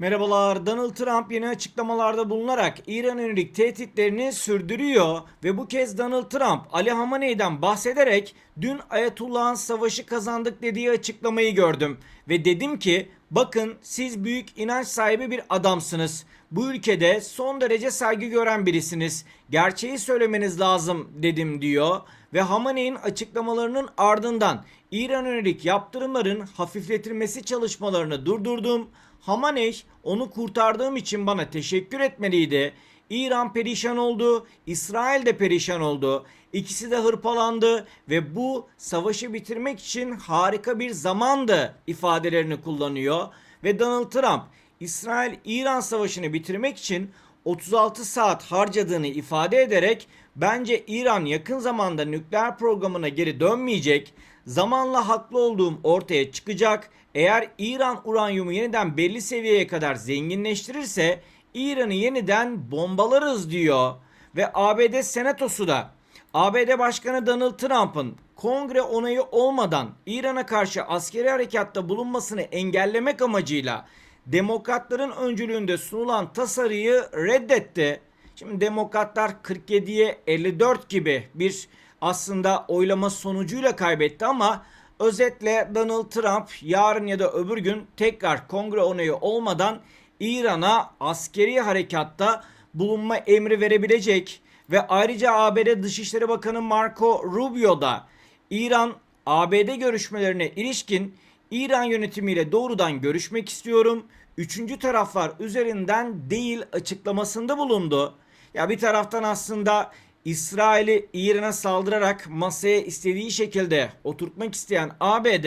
Merhabalar. Donald Trump yeni açıklamalarda bulunarak İran yönelik tehditlerini sürdürüyor ve bu kez Donald Trump Ali Hamaney'den bahsederek dün Ayatullah'ın savaşı kazandık dediği açıklamayı gördüm ve dedim ki bakın siz büyük inanç sahibi bir adamsınız. Bu ülkede son derece saygı gören birisiniz. Gerçeği söylemeniz lazım dedim diyor ve Hamaney'in açıklamalarının ardından İran yönelik yaptırımların hafifletilmesi çalışmalarını durdurdum. Hamaney onu kurtardığım için bana teşekkür etmeliydi. İran perişan oldu, İsrail de perişan oldu. İkisi de hırpalandı ve bu savaşı bitirmek için harika bir zamandı ifadelerini kullanıyor. Ve Donald Trump İsrail-İran savaşını bitirmek için 36 saat harcadığını ifade ederek bence İran yakın zamanda nükleer programına geri dönmeyecek. Zamanla haklı olduğum ortaya çıkacak. Eğer İran uranyumu yeniden belli seviyeye kadar zenginleştirirse İran'ı yeniden bombalarız diyor. Ve ABD Senatosu da ABD Başkanı Donald Trump'ın kongre onayı olmadan İran'a karşı askeri harekatta bulunmasını engellemek amacıyla demokratların öncülüğünde sunulan tasarıyı reddetti. Şimdi demokratlar 47'ye 54 gibi bir aslında oylama sonucuyla kaybetti ama özetle Donald Trump yarın ya da öbür gün tekrar kongre onayı olmadan İran'a askeri harekatta bulunma emri verebilecek ve ayrıca ABD Dışişleri Bakanı Marco Rubio da İran ABD görüşmelerine ilişkin İran yönetimiyle doğrudan görüşmek istiyorum. Üçüncü taraflar üzerinden değil açıklamasında bulundu. Ya bir taraftan aslında İsrail'i İran'a saldırarak masaya istediği şekilde oturtmak isteyen ABD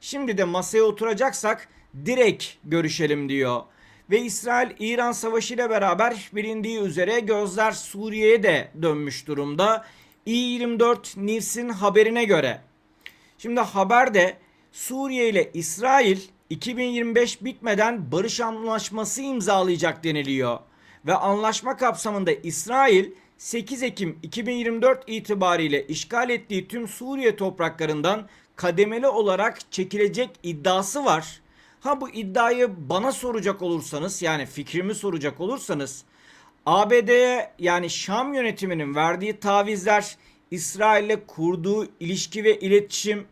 şimdi de masaya oturacaksak direkt görüşelim diyor. Ve İsrail-İran savaşı ile beraber bilindiği üzere gözler Suriye'ye de dönmüş durumda. İ24 News'in haberine göre. Şimdi haberde Suriye ile İsrail 2025 bitmeden barış anlaşması imzalayacak deniliyor. Ve anlaşma kapsamında İsrail 8 Ekim 2024 itibariyle işgal ettiği tüm Suriye topraklarından kademeli olarak çekilecek iddiası var. Ha bu iddiayı bana soracak olursanız yani fikrimi soracak olursanız ABD'ye yani Şam yönetiminin verdiği tavizler İsrail'le kurduğu ilişki ve iletişim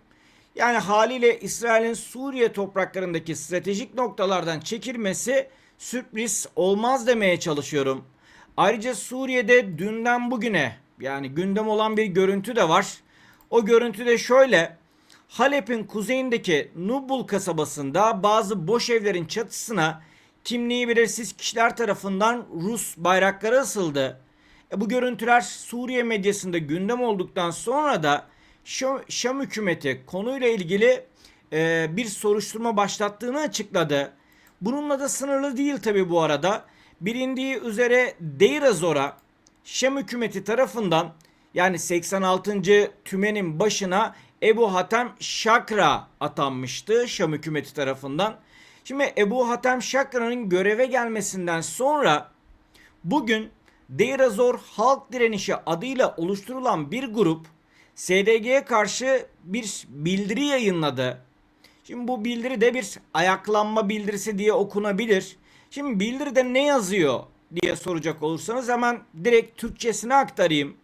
yani haliyle İsrail'in Suriye topraklarındaki stratejik noktalardan çekilmesi sürpriz olmaz demeye çalışıyorum. Ayrıca Suriye'de dünden bugüne yani gündem olan bir görüntü de var. O görüntü de şöyle. Halep'in kuzeyindeki Nubul kasabasında bazı boş evlerin çatısına kimliği belirsiz kişiler tarafından Rus bayrakları asıldı. E bu görüntüler Suriye medyasında gündem olduktan sonra da Şam, Şam hükümeti konuyla ilgili e, bir soruşturma başlattığını açıkladı. Bununla da sınırlı değil tabi bu arada. Bilindiği üzere Deir ez-Zor'a Şam hükümeti tarafından yani 86. tümenin başına Ebu Hatem Şakra atanmıştı Şam hükümeti tarafından. Şimdi Ebu Hatem Şakra'nın göreve gelmesinden sonra bugün Deir ez-Zor Halk Direnişi adıyla oluşturulan bir grup SDG'ye karşı bir bildiri yayınladı. Şimdi bu bildiri de bir ayaklanma bildirisi diye okunabilir. Şimdi bildiride ne yazıyor diye soracak olursanız hemen direkt Türkçesine aktarayım.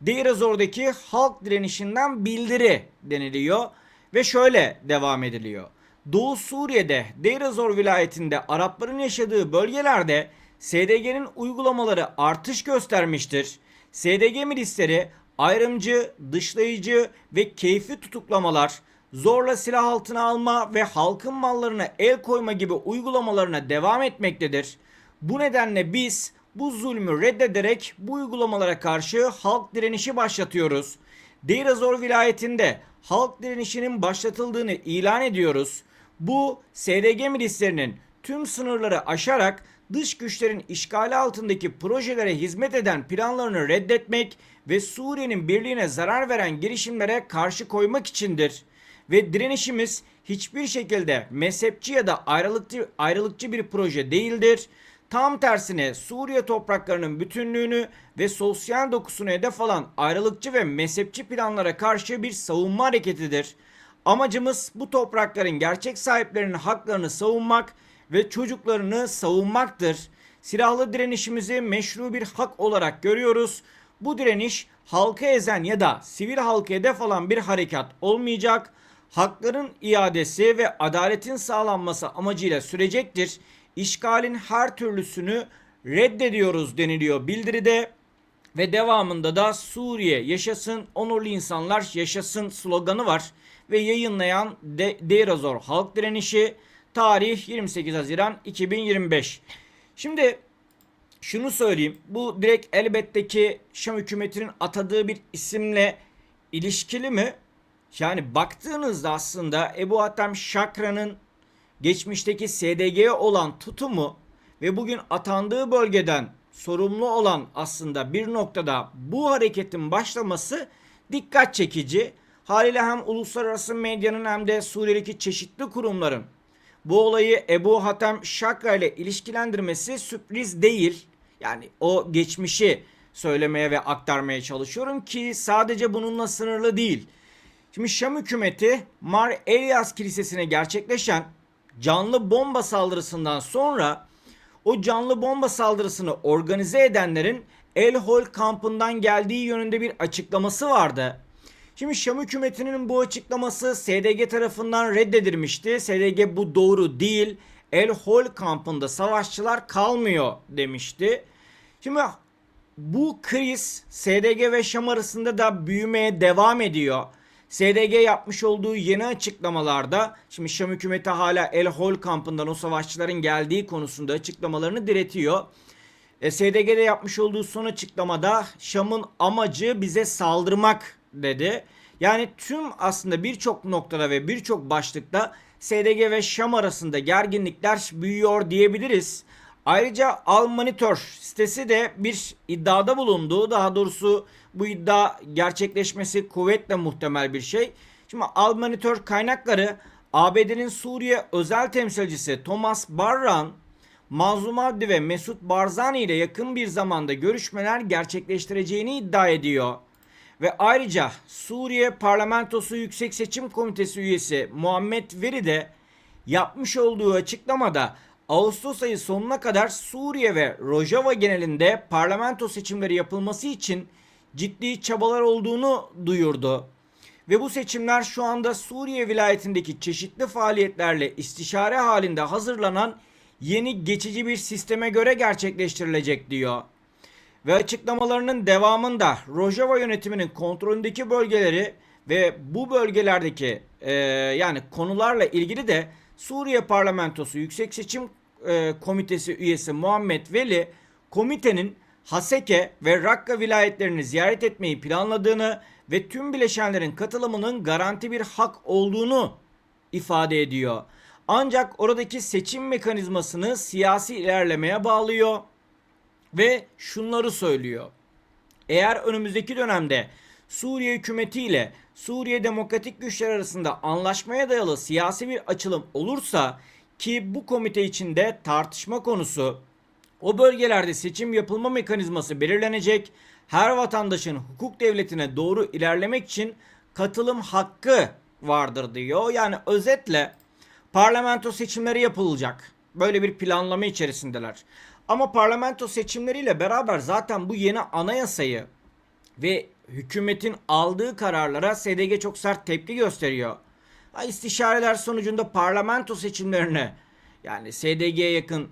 Deir ez-Zor'daki halk direnişinden bildiri deniliyor ve şöyle devam ediliyor. Doğu Suriye'de Deir ez-Zor vilayetinde Arapların yaşadığı bölgelerde SDG'nin uygulamaları artış göstermiştir. SDG milisleri ayrımcı, dışlayıcı ve keyfi tutuklamalar, zorla silah altına alma ve halkın mallarına el koyma gibi uygulamalarına devam etmektedir. Bu nedenle biz bu zulmü reddederek bu uygulamalara karşı halk direnişi başlatıyoruz. Deir ez-Zor vilayetinde halk direnişinin başlatıldığını ilan ediyoruz. Bu SDG milislerinin tüm sınırları aşarak dış güçlerin işgali altındaki projelere hizmet eden planlarını reddetmek ve Suriye'nin birliğine zarar veren girişimlere karşı koymak içindir. Ve direnişimiz hiçbir şekilde mezhepçi ya da ayrılıkçı, ayrılıkçı bir proje değildir. Tam tersine Suriye topraklarının bütünlüğünü ve sosyal dokusunu hedef alan ayrılıkçı ve mezhepçi planlara karşı bir savunma hareketidir. Amacımız bu toprakların gerçek sahiplerinin haklarını savunmak ve çocuklarını savunmaktır. Silahlı direnişimizi meşru bir hak olarak görüyoruz. Bu direniş halkı ezen ya da sivil halkı hedef alan bir harekat olmayacak. Hakların iadesi ve adaletin sağlanması amacıyla sürecektir. İşgalin her türlüsünü reddediyoruz deniliyor bildiride. Ve devamında da Suriye yaşasın, onurlu insanlar yaşasın sloganı var. Ve yayınlayan De Deirazor Halk Direnişi tarih 28 Haziran 2025. Şimdi şunu söyleyeyim. Bu direkt elbette ki Şam hükümetinin atadığı bir isimle ilişkili mi? Yani baktığınızda aslında Ebu Hatem Şakra'nın geçmişteki SDG'ye olan tutumu ve bugün atandığı bölgeden sorumlu olan aslında bir noktada bu hareketin başlaması dikkat çekici. Haliyle hem uluslararası medyanın hem de Suriye'deki çeşitli kurumların bu olayı Ebu Hatem Şakra ile ilişkilendirmesi sürpriz değil. Yani o geçmişi söylemeye ve aktarmaya çalışıyorum ki sadece bununla sınırlı değil. Şimdi Şam hükümeti Mar Elias Kilisesi'ne gerçekleşen canlı bomba saldırısından sonra o canlı bomba saldırısını organize edenlerin El Hol kampından geldiği yönünde bir açıklaması vardı. Şimdi Şam hükümetinin bu açıklaması SDG tarafından reddedilmişti. SDG bu doğru değil. El Hol kampında savaşçılar kalmıyor demişti. Şimdi bu kriz SDG ve Şam arasında da büyümeye devam ediyor. SDG yapmış olduğu yeni açıklamalarda şimdi Şam hükümeti hala El Hol kampından o savaşçıların geldiği konusunda açıklamalarını diretiyor. E, SDG'de yapmış olduğu son açıklamada Şam'ın amacı bize saldırmak dedi. Yani tüm aslında birçok noktada ve birçok başlıkta SDG ve Şam arasında gerginlikler büyüyor diyebiliriz. Ayrıca Al Monitor sitesi de bir iddiada bulundu. Daha doğrusu bu iddia gerçekleşmesi kuvvetle muhtemel bir şey. Şimdi Al Monitor kaynakları ABD'nin Suriye özel temsilcisi Thomas Barran, Mazlum Abdi ve Mesut Barzani ile yakın bir zamanda görüşmeler gerçekleştireceğini iddia ediyor. Ve ayrıca Suriye Parlamentosu Yüksek Seçim Komitesi üyesi Muhammed Veri de yapmış olduğu açıklamada Ağustos ayı sonuna kadar Suriye ve Rojava genelinde parlamento seçimleri yapılması için ciddi çabalar olduğunu duyurdu. Ve bu seçimler şu anda Suriye vilayetindeki çeşitli faaliyetlerle istişare halinde hazırlanan yeni geçici bir sisteme göre gerçekleştirilecek diyor. Ve açıklamalarının devamında Rojava yönetiminin kontrolündeki bölgeleri ve bu bölgelerdeki e, yani konularla ilgili de Suriye Parlamentosu Yüksek Seçim e, Komitesi üyesi Muhammed Veli komitenin Haseke ve Rakka vilayetlerini ziyaret etmeyi planladığını ve tüm bileşenlerin katılımının garanti bir hak olduğunu ifade ediyor. Ancak oradaki seçim mekanizmasını siyasi ilerlemeye bağlıyor ve şunları söylüyor. Eğer önümüzdeki dönemde Suriye hükümeti ile Suriye demokratik güçler arasında anlaşmaya dayalı siyasi bir açılım olursa ki bu komite içinde tartışma konusu o bölgelerde seçim yapılma mekanizması belirlenecek. Her vatandaşın hukuk devletine doğru ilerlemek için katılım hakkı vardır diyor. Yani özetle parlamento seçimleri yapılacak. Böyle bir planlama içerisindeler. Ama parlamento seçimleriyle beraber zaten bu yeni anayasayı ve hükümetin aldığı kararlara SDG çok sert tepki gösteriyor. Ha, istişareler sonucunda parlamento seçimlerine yani SDG'ye yakın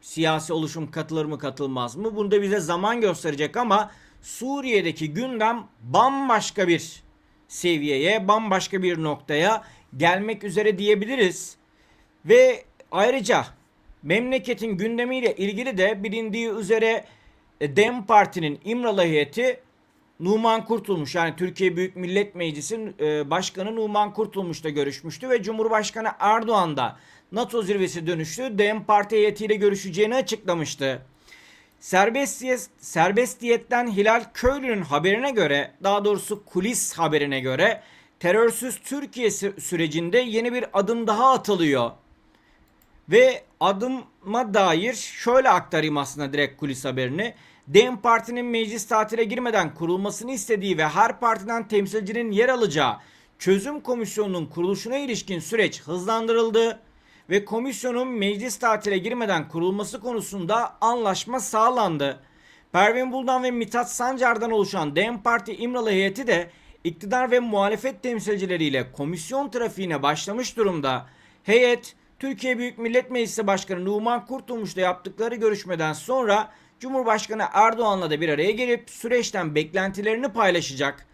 siyasi oluşum katılır mı katılmaz mı? Bunu da bize zaman gösterecek ama Suriye'deki gündem bambaşka bir seviyeye, bambaşka bir noktaya gelmek üzere diyebiliriz. Ve ayrıca memleketin gündemiyle ilgili de bilindiği üzere e, Dem Parti'nin İmralı heyeti Numan Kurtulmuş yani Türkiye Büyük Millet Meclisi e, Başkanı Numan Kurtulmuş'la görüşmüştü ve Cumhurbaşkanı Erdoğan da NATO zirvesi dönüştü DEM Parti heyetiyle görüşeceğini açıklamıştı. Serbest, serbest diyetten Hilal Köylü'nün haberine göre daha doğrusu kulis haberine göre terörsüz Türkiye sürecinde yeni bir adım daha atılıyor. Ve adıma dair şöyle aktarayım aslında direkt kulis haberini. DEM Parti'nin meclis tatile girmeden kurulmasını istediği ve her partiden temsilcinin yer alacağı çözüm komisyonunun kuruluşuna ilişkin süreç hızlandırıldı ve komisyonun meclis tatile girmeden kurulması konusunda anlaşma sağlandı. Pervin Buldan ve Mithat Sancar'dan oluşan DEM Parti İmralı heyeti de iktidar ve muhalefet temsilcileriyle komisyon trafiğine başlamış durumda. Heyet, Türkiye Büyük Millet Meclisi Başkanı Numan Kurtulmuş'la yaptıkları görüşmeden sonra Cumhurbaşkanı Erdoğan'la da bir araya gelip süreçten beklentilerini paylaşacak.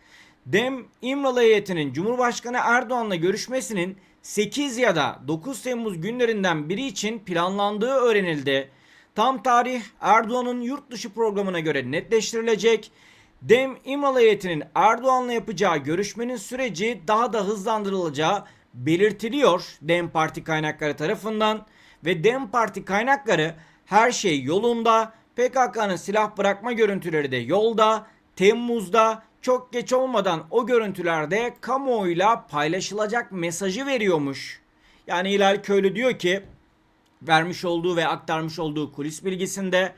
Dem İmralı heyetinin Cumhurbaşkanı Erdoğan'la görüşmesinin 8 ya da 9 Temmuz günlerinden biri için planlandığı öğrenildi. Tam tarih Erdoğan'ın yurt dışı programına göre netleştirilecek. Dem İmralı heyetinin Erdoğan'la yapacağı görüşmenin süreci daha da hızlandırılacağı belirtiliyor Dem Parti kaynakları tarafından ve Dem Parti kaynakları her şey yolunda. PKK'nın silah bırakma görüntüleri de yolda. Temmuz'da çok geç olmadan o görüntülerde kamuoyuyla paylaşılacak mesajı veriyormuş. Yani Hilal Köylü diyor ki vermiş olduğu ve aktarmış olduğu kulis bilgisinde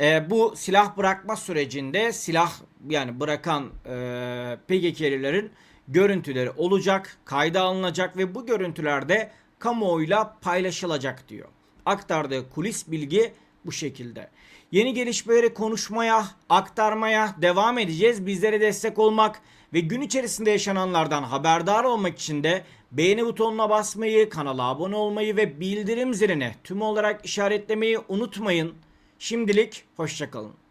e, bu silah bırakma sürecinde silah yani bırakan e, PKK'lilerin görüntüleri olacak, kayda alınacak ve bu görüntülerde kamuoyuyla paylaşılacak diyor. Aktardığı kulis bilgi bu şekilde. Yeni gelişmeleri konuşmaya, aktarmaya devam edeceğiz. Bizlere destek olmak ve gün içerisinde yaşananlardan haberdar olmak için de beğeni butonuna basmayı, kanala abone olmayı ve bildirim zilini tüm olarak işaretlemeyi unutmayın. Şimdilik hoşçakalın.